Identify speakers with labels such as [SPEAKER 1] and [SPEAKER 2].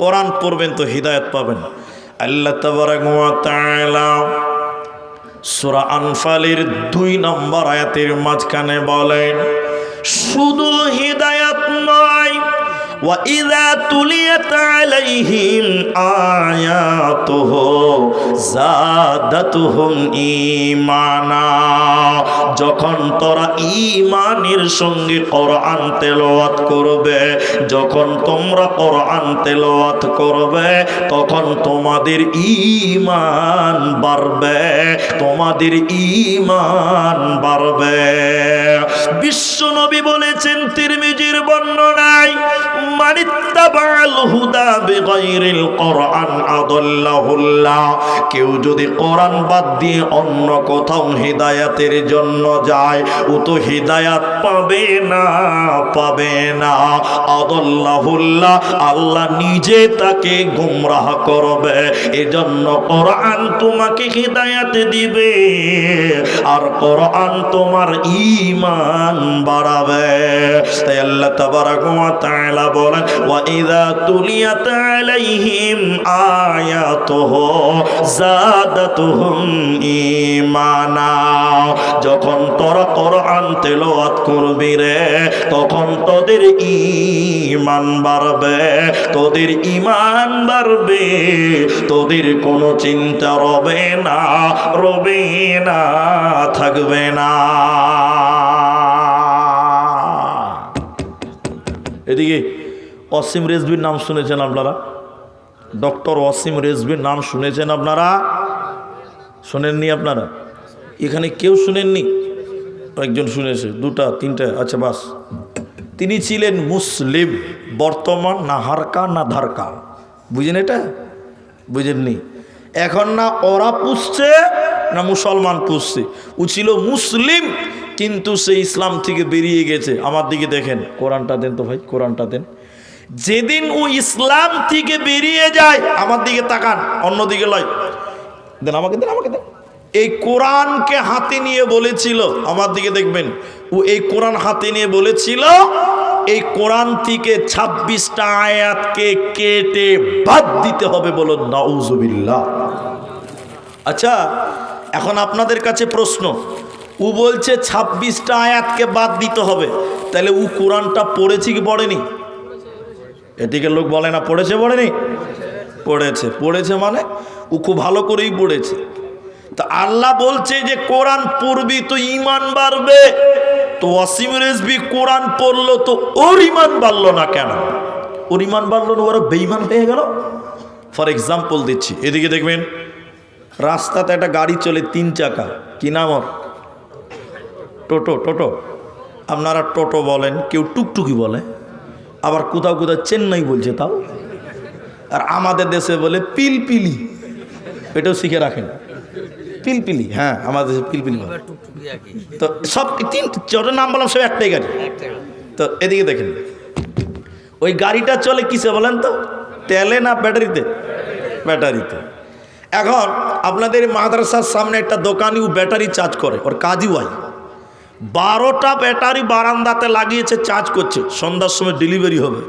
[SPEAKER 1] কোরআন পড়বেন তো হৃদায়ত পাবেন। আল্লাহ সুরা আনফালের দুই নম্বর আয়াতের মাঝখানে বলেন, শুধু হৃদায়ত নয় وإذا تليت عليهم آياته زادتهم إيمانا যখন তোরা ইমানের সঙ্গে কোরআন তেলাওয়াত করবে যখন তোমরা কোরআন তেলাওয়াত করবে তখন তোমাদের ঈমান বাড়বে তোমাদের ঈমান বাড়বে বিশ্ব নবী বলেছেন তিরমিজির কেউ যদি কোরআন বাদ দিয়ে অন্য কোথাও হিদায়াতের জন্য যায়, ও তো হিদায়াত পাবে না পাবে না। আদাল্লাহুল্লাহ, আল্লাহ নিজে তাকে গুমরাহ করবে। এজন্য কোরআন তোমাকে হিদায়াত দিবে, আর কোরআন তোমার ঈমান বাড়াবে। তাই আল্লাহ তাবারাক ওয়া তাআলা বলেন ইযা তুলিয়াত আলাইহিম আয়াতুহু জাদাতুহুম ঈমানা। যখন তোরা কোরআন তেলাওয়াত করবি রে, তখন তোদের ঈমান বাড়বে, তোদের ঈমান বাড়বে, তোদের কোনো চিন্তা রবে না রবে না, থাকবে না। অসীম রেজবির নাম শুনেছেন আপনারা? ডক্টর অসীম রেজবির নাম শুনেছেন আপনারা? শোনেননি আপনারা? এখানে কেউ শুনেননি? একজন শুনেছে, দুটা, তিনটা আচ্ছা বাস। তিনি ছিলেন মুসলিম, বর্তমান না হারকা না ধারকা। বুঝেন এটা? বুঝেননি? এখন না ওরা পুষছে না মুসলমান পুষছে? ও ছিল মুসলিম, কিন্তু সে ইসলাম থেকে বেরিয়ে গেছে। আমার দিকে দেখেন, কোরআনটা দেন তো ভাই, কোরআনটা দেন। যেদিন ও ইসলাম থেকে বেরিয়ে যায়, আমার দিকে তাকান অন্যদিকে লয়। দেন আমাকে দেন আমাকে, দেন। এই কোরআনকে হাতে নিয়ে বলেছিল, আমার দিকে দেখবেন, ও এই কোরআন হাতে নিয়ে বলেছিল, এই কোরআন থেকে ছাব্বিশটা আয়াতকে কেটে বাদ দিতে হবে বলো নাউজুবিল্লাহ। আচ্ছা এখন আপনাদের কাছে প্রশ্ন, ও বলছে ছাব্বিশটা আয়াতকে বাদ দিতে হবে, তাহলে ও কোরআনটা পড়েছি কি পড়েনি? এদিকে লোক বলে না, পড়েছে পড়েনি? পড়েছে। পড়েছে মানে ও খুব ভালো করেই পড়েছে। তা আল্লাহ বলছে যে, কোরআন পড়বি তো ইমান বাড়বে, তো অসীম রেজবি কোরআন পড়ল তো ওর ইমান বাড়লো না কেন? ওর ইমান বাড়লো না, ওরা বেইমান হয়ে গেল। ফর এক্সাম্পল দিচ্ছি, এদিকে দেখবেন, রাস্তাতে একটা গাড়ি চলে তিন চাকা। কি নাম ওর? টোটো টোটো। আপনারা টোটো বলেন, কেউ টুকটুকি বলে। আবার কোথাও কোথাও চেন্নাই বলছে তাও। আর আমাদের দেশে বলে পিলপিলি। এটাও শিখে রাখেন। পিলপিলি হ্যাঁ আমাদের দেশে পিলপিলি তো সব তিন চটের নাম বললাম সব একটাই গাড়ি। তো এদিকে দেখেন। ওই গাড়িটা চলে কিসে বলেন তো? তেলে না ব্যাটারিতে? ব্যাটারিতে। এখন আপনাদের মাদ্রাসার সামনে একটা দোকানি ও ব্যাটারি চার্জ করে ওর কাজই ওয়াই। বারোটা ব্যাটারি বারান্দাতে লাগিয়েছে চার্জ করছে। সন্ধ্যার সময় ডেলিভারি হবে।